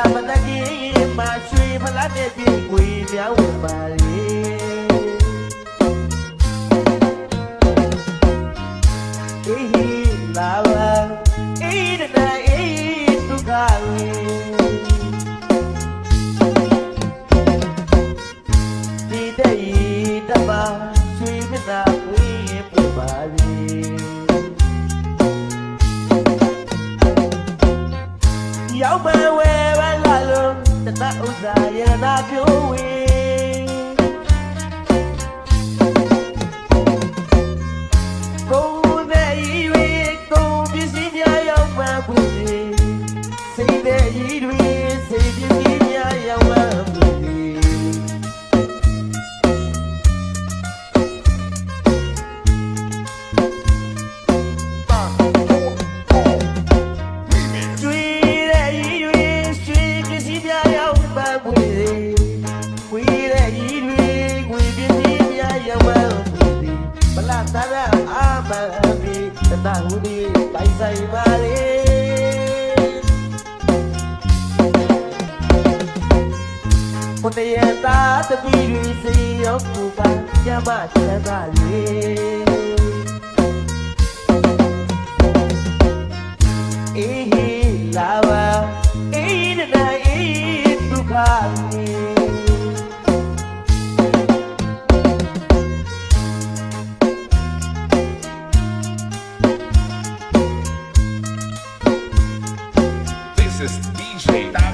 လာမတကြီးမှာရွှေဖလားတဲ့ပြေကိုမြောက်ဝင်ပါလေအေးလာပါအေးတနာအေးဒုက္ခဝေဒီတဲ့ဤတပါရွှေမျက်နှာဝေးပြပါလေ ဥစ္စာရနာပြိုးဝေ အာမအဘိတတဟုဒီပိုင်ဆိုင်ပါလေဘုတရတာတပီတွေစီရောက်ပူပါညမချမ်းသာလေအေးလာပါအေးတနာအေးဒုက္ခမီ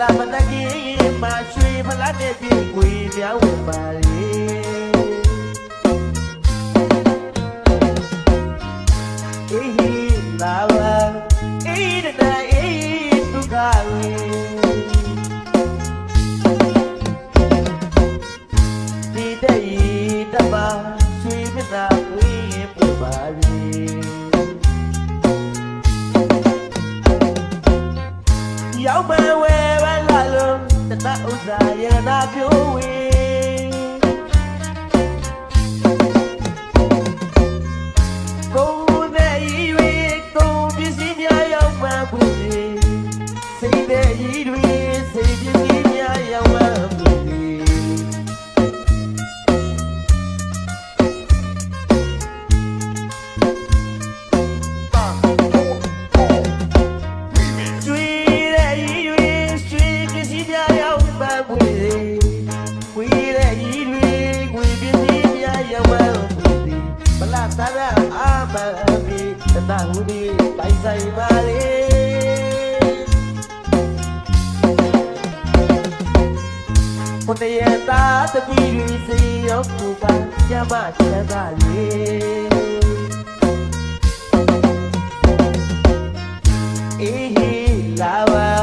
လာမတကြီးမှာရွှေဖလားတဲ့ပြေကိုမြောက်ဝင်ပါလေအေးလာပါအေးတနာအေးဒုက္ခဝေဒီတဲ့ဤတပါရွှေမျက်နှာဝေးပြပါလေရောက်ပဲဝဲပဲလာ လို့တနဥစ္စာရနာပြိုးဝေ ရောက်မှပွင့်စီဝေးတဲ့ဤတွေငွေပစ္စည်းများရောက်မှပွင့်စီမလားတရအာမအဘိတတဟုဒီပိုင်ဆိုင်ပါလေဘုတရတာတပီရီစီရောက်ပူပါညမချမ်းသာလေအေးလာပါ